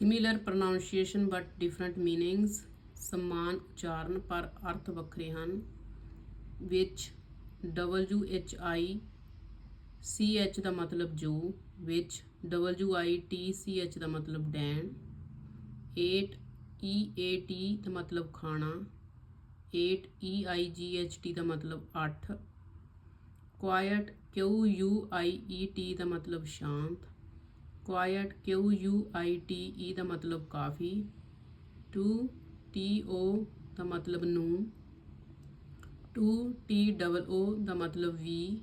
Similar pronunciation but different meanings ਸਮਾਨ ਉਚਾਰਨ ਪਰ ਅਰਥ ਵੱਖਰੇ ਹਨ। ਵਿੱਚ W H I C H ਦਾ ਮਤਲਬ ਜੋ, ਵਿੱਚ W I T C H ਦਾ ਮਤਲਬ ਡੈਨ 8 ਈ ਏ ਟੀ ਦਾ ਮਤਲਬ ਖਾਣਾ। 8 ਈ ਆਈ ਜੀ H ਟੀ ਦਾ ਮਤਲਬ 8 quiet Q U I E T ਦਾ ਮਤਲਬ ਸ਼ਾਂਤ। Quite Q U I T E ਦਾ ਮਤਲਬ ਕਾਫੀ ਟੂ ਟੀ ਓ ਦਾ ਮਤਲਬ ਨੂੰ ਟੂ ਟੀ ਡਬਲ ਓ ਦਾ ਮਤਲਬ ਵੀ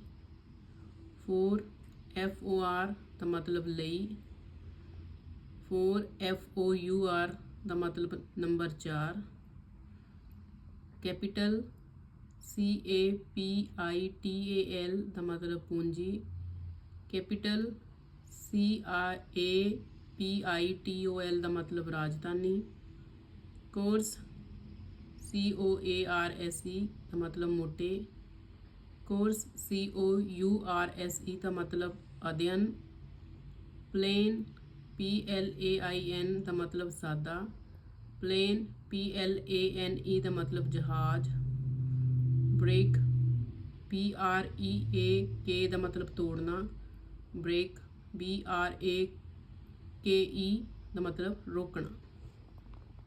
4 F ਓ ਆਰ ਦਾ ਮਤਲਬ ਲਈ 4 F ਓ ਯੂ ਆਰ ਦਾ ਮਤਲਬ number 4 capital C A P I T A L ਦਾ ਮਤਲਬ ਪੂੰਜੀ capital C R A, P, I, T, O L ਦਾ ਮਤਲਬ ਰਾਜਧਾਨੀ। Coarse, C, O, A, R S E ਦਾ ਮਤਲਬ ਮੋਟੇ। Course, C, O, U, R S E ਦਾ ਮਤਲਬ ਅਧਿਐਨ। Plain, P L A, I N ਦਾ ਮਤਲਬ ਸਾਦਾ। Plane, P L A N E ਦਾ ਮਤਲਬ ਜਹਾਜ਼। ਬ੍ਰੇਕ, ਪੀ, ਆਰ, ਈ, ਏ, ਕੇ ਦਾ ਮਤਲਬ ਤੋੜਨਾ। Brake B R A K E ਦਾ ਮਤਲਬ ਰੋਕਣਾ।